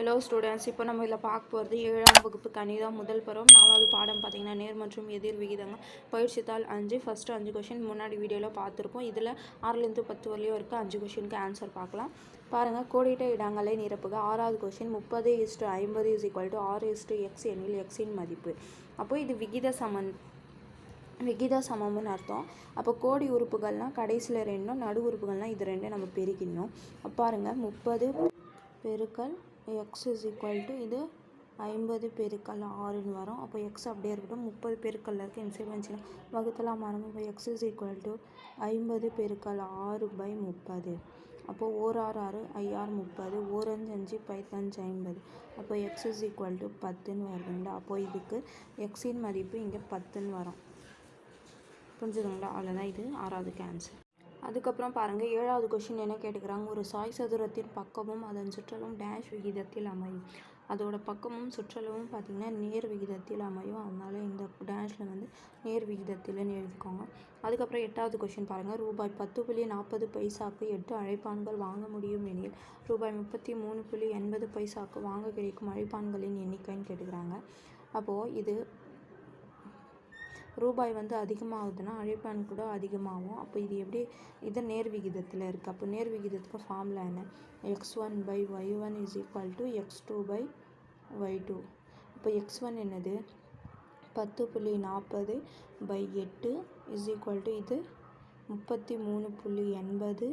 Hello students இப்போ நம்ம இதில் பார்க்க போகிறது ஏழாம் வகுப்பு கணிதம் முதல் பருவம். நாலாவது பாடம் பார்த்தீங்கன்னா நேர் மற்றும் எதிர் விகிதங்கள் பயிற்சித்தாள் அஞ்சு ஃபஸ்ட்டு அஞ்சு கொஷின் முன்னாடி வீடியோவில் பார்த்துருப்போம். இதில் ஆறுலேருந்து பத்து வரலையும் இருக்க அஞ்சு கொஷினுக்கு ஆன்சர் பார்க்கலாம். பாருங்கள் கோடிட்ட இடங்களை நிரப்புக. ஆறாவது கொஷின் முப்பது இஸ்டு ஐம்பது இஸ் ஈக்குவல் டு ஆறு இஸ்டு எக்ஸ் எனில் எக்ஸின் மதிப்பு. அப்போ இது விகித சமன் விகித சமம்னு அர்த்தம். அப்போ கோடி உறுப்புகள்னால் கடைசியில் ரெண்டும் நடு உறுப்புகள்னால் இது ரெண்டும் நம்ம பெருக்கிடணும். அப்போ பாருங்கள் முப்பது பெருக்கல் எக்ஸ் இஸ் ஈக்குவல் டு இது ஐம்பது பெருக்கல் ஆறுன்னு வரும். அப்போ எக்ஸ் அப்படியே இருக்கட்டும். முப்பது பெருக்கல்ல இருக்க இன்சைட் வந்துச்சுன்னா வகுத்தலாம் மாறும் இப்போ எக்ஸ் இஸ் ஈக்குவல் டு ஐம்பது பெருக்கல் ஆறு பை முப்பது. அப்போது ஓர் ஆறு ஆறு ஐஆர் முப்பது ஓரஞ்சு அஞ்சு பைத்தஞ்சு ஐம்பது. அப்போ எக்ஸ் இஸ் ஈக்குவல் டு பத்துன்னு வருதுங்களா? அப்போது இதுக்கு எக்ஸின் மதிப்பு இங்கே பத்துன்னு வரும். புரிஞ்சுதுங்களா? அவ்வளோதான் இது ஆறாவது கேன்சர் அதுக்கப்புறம் பாருங்கள் ஏழாவது கொஷின் என்ன கேட்டுக்கிறாங்க? ஒரு சாய் சதுரத்தின் பக்கமும் அதன் சுற்றலும் டேஷ் விகிதத்தில் அமையும். அதோட பக்கமும் சுற்றளவும் பார்த்திங்கன்னா நேர் விகிதத்தில் அமையும். அதனால் இந்த டேஷில் வந்து நேர் விகிதத்தில்னு எழுதிக்கோங்க. அதுக்கப்புறம் எட்டாவது கொஷின் பாருங்கள் ரூபாய் பத்து புள்ளி நாற்பது பைசாக்கு எட்டு அழைப்பான்கள் வாங்க முடியும் எனில் ரூபாய் முப்பத்தி மூணு புள்ளி எண்பது பைசாக்கு வாங்க கிடைக்கும் அழைப்பான்களின் எண்ணிக்கைன்னு கேட்டுக்கிறாங்க. அப்போது இது ரூபாய் வந்து அதிகமாகுதுன்னா அழைப்பான் கூட அதிகமாகும். அப்போ இது எப்படி இது நேர் விகிதத்தில் இருக்குது அப்போ நேர் விகிதத்துக்கு ஃபார்முலா என்ன? X one by Y one is equal to X two by Y two இப்போ எக்ஸ் ஒன் என்னது? பத்து புள்ளி நாற்பது பை எட்டு இஸ் ஈக்குவல் டு இது முப்பத்தி மூணு புள்ளி எண்பது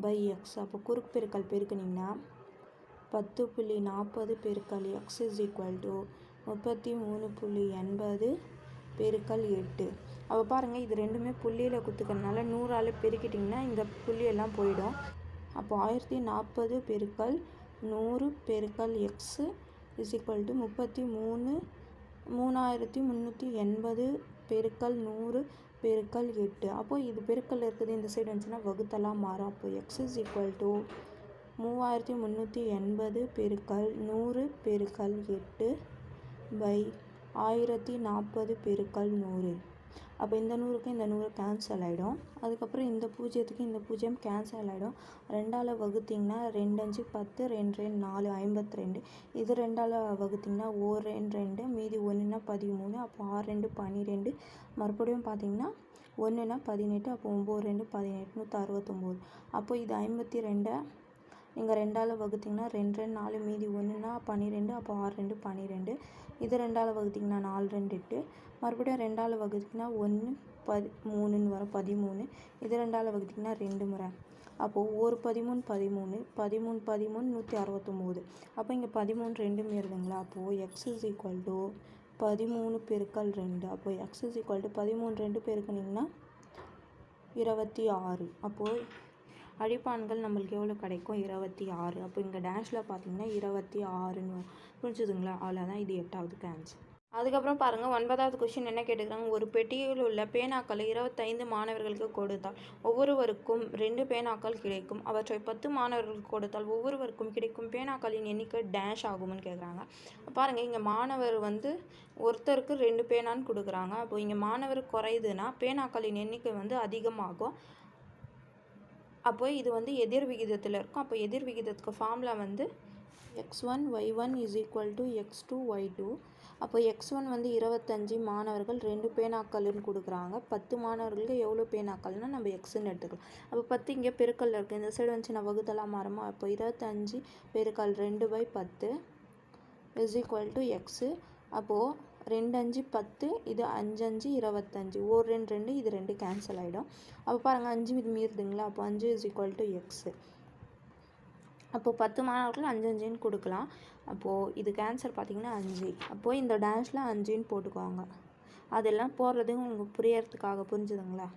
பை எக்ஸ் அப்போ குறுக்கு பெருக்கல் பெருக்குனிங்கன்னா பத்து புள்ளி நாற்பது பெருக்கல் எக்ஸ் இஸ் ஈக்குவல் டு முப்பத்தி மூணு புள்ளி எண்பது பெருக்கல் எட்டு அப்போ பாருங்கள் இது ரெண்டுமே புள்ளியில் குத்துக்கிறதுனால நூறால் பெருக்கிட்டிங்கன்னா இந்த புள்ளியெல்லாம் போயிடும். அப்போ ஆயிரத்தி நாற்பது பெருக்கல் நூறு பெருக்கல் எக்ஸு இஸ் ஈக்குவல் டு முப்பத்தி மூணு மூணாயிரத்தி முந்நூற்றி எண்பது பெருக்கல் நூறு பெருக்கல் எட்டு. அப்போது இது பெருக்கல் இருக்குது இந்த சைடு வந்துச்சுன்னா வகுத்தெல்லாம் மாறும். அப்போ எக்ஸ் இஸ் ஈக்குவல் டு மூவாயிரத்தி முந்நூற்றி எண்பது பெருக்கல் நூறு பெருக்கல் எட்டு பை ஆயிரத்தி நாற்பது பெருக்கல் நூறு. அப்போ இந்த நூறுக்கு இந்த நூறு கேன்சல் ஆகிடும் அதுக்கப்புறம் இந்த பூஜ்ஜியத்துக்கு இந்த பூஜ்ஜியம் கேன்சல் ஆகிடும் ரெண்டால் வகுத்திங்கன்னா ரெண்டு அஞ்சு பத்து ரெண்டு ரெண்டு நாலு ஐம்பத்தி ரெண்டு. இது ரெண்டால் வகுத்திங்கன்னா ஓ ரெண்டு ரெண்டு மீதி ஒன்றுனா பதிமூணு அப்போ ஆறு ரெண்டு பன்னிரெண்டு மறுபடியும் பார்த்தீங்கன்னா ஒன்றுனா பதினெட்டு அப்போ ஒம்பது ரெண்டு பதினெட்டு நூற்றி அறுபத்தொம்போது. அப்போ இது ஐம்பத்தி ரெண்டை நீங்கள் ரெண்டால் வகுத்திங்கன்னா ரெண்டு ரெண்டு நாலு மீதி ஒன்றுனா பன்னிரெண்டு அப்போ ஆறு ரெண்டு பன்னிரெண்டு இது ரெண்டால் வகுத்திங்கன்னா நாலு ரெண்டு எட்டு. மறுபடியும் ரெண்டால் வகுத்திங்கன்னா ஒன்று பதி மூணுன்னு வரும். பதிமூணு. இது ரெண்டால் வகுத்திங்கன்னா ரெண்டு முறை. அப்போது ஒரு பதிமூணு பதிமூணு. பதிமூணு பதிமூணு நூற்றி அறுபத்தொம்போது அப்போ இங்கே பதிமூணு ரெண்டும் மீறுதுங்களா? அப்போது எக்ஸ் இஸ் ஈக்குவல் டு பதிமூணு பெருக்கல் ரெண்டு. அப்போது எக்ஸ் இஸ் ஈக்குவல் டு பதிமூணு ரெண்டு பெருக்குனிங்கன்னா இருபத்தி ஆறு. அப்போது அழிப்பான்கள் நம்மளுக்கு எவ்வளோ கிடைக்கும்? இருபத்தி ஆறு. அப்போ இங்கே டேஷில் பார்த்தீங்கன்னா இருபத்தி ஆறுன்னு புரிஞ்சுதுங்களா? அவ்வளோதான் இது எட்டாவது கேன்சர் அதுக்கப்புறம் பாருங்கள் ஒன்பதாவது கொஷின் என்ன கேட்டுக்கிறாங்க? ஒரு பெட்டியில் உள்ள பேனாக்களை இருபத்தைந்து மாணவர்களுக்கு கொடுத்தால் ஒவ்வொருவருக்கும் ரெண்டு பேனாக்கள் கிடைக்கும். அவற்றை பத்து மாணவர்களுக்கு கொடுத்தால் ஒவ்வொருவருக்கும் கிடைக்கும் பேனாக்களின் எண்ணிக்கை டேஷ் ஆகும்னு கேட்குறாங்க. பாருங்கள் இங்கே மாணவர் வந்து ஒருத்தருக்கு ரெண்டு பேனான்னு கொடுக்குறாங்க. அப்போ இங்கே மாணவர் குறையுதுன்னா பேனாக்களின் எண்ணிக்கை வந்து அதிகமாகும். அப்போ இது வந்து எதிர் விகிதத்தில் இருக்கும். அப்போ எதிர் விகிதத்துக்கு ஃபார்முலா வந்து X one Y one is equal to X two Y two அப்போ எக்ஸ் ஒன் வந்து இருபத்தஞ்சி மாணவர்கள் ரெண்டு பேனாக்கள்னு கொடுக்குறாங்க. பத்து மாணவர்களுக்கு எவ்வளோ பேனாக்கள்னால் நம்ம எக்ஸ்ன்னு எடுத்துக்கலாம். அப்போ பத்து இங்கே பெருக்கல் இருக்குது இந்த சைடு வந்து நான் வகுத்தலாம் மாறுமா அப்போ இருபத்தஞ்சி பெருக்கல் ரெண்டு பை பத்து இஸ் ஈக்குவல் டு எக்ஸு அப்போது ரெண்டு அஞ்சு பத்து இது அஞ்சு அஞ்சு இருபத்தஞ்சி. ஒரு ரெண்டு ரெண்டு இது ரெண்டு கேன்சல் ஆகிடும் அப்போ பாருங்கள் அஞ்சு இது மீறுதுங்களா? அப்போ அஞ்சு இஸ் ஈக்குவல் டு எக்ஸு அப்போது பத்து மாணவர்கள் அஞ்சு அஞ்சுன்னு கொடுக்கலாம். அப்போது இது கேன்சர் பார்த்திங்கன்னா அஞ்சு. அப்போது இந்த டேஷில் அஞ்சுன்னு போட்டுக்கோங்க. அதெல்லாம் போடுறது உங்களுக்கு புரியறதுக்காக புரிஞ்சுதுங்களா?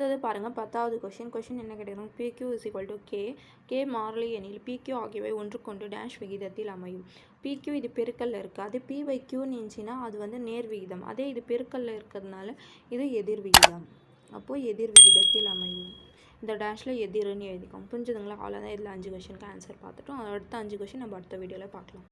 அடுத்தது பாருங்கள் பத்தாவது கொஷின் கொஷின் என்ன கேட்குறாங்க P Q is equal to K K மாறலி எனில் பிக்யூ ஆகியவை ஒன்றுக்கொண்டு டேஷ் விகிதத்தில் அமையும். பிக்யூ இது பெருக்கல்ல இருக்குது அது பி பை கியூன்னு இருந்துச்சுன்னா அது வந்து நேர் விகிதம். அதே இது பெருக்கல்ல இருக்கிறதுனால இது எதிர் விகிதம். அப்போது எதிர் விகிதத்தில் அமையும். இந்த டேஷில் எதிர்னு எழுதிக்கோங்க. புரிஞ்சுதுங்களா? அவ்வளோதான் இதில் அஞ்சு கொஷினுக்கு ஆன்சர் பார்த்துட்டோம். அடுத்த அஞ்சு கொஷின் நம்ம அடுத்த வீடியோவில் பார்க்கலாம்.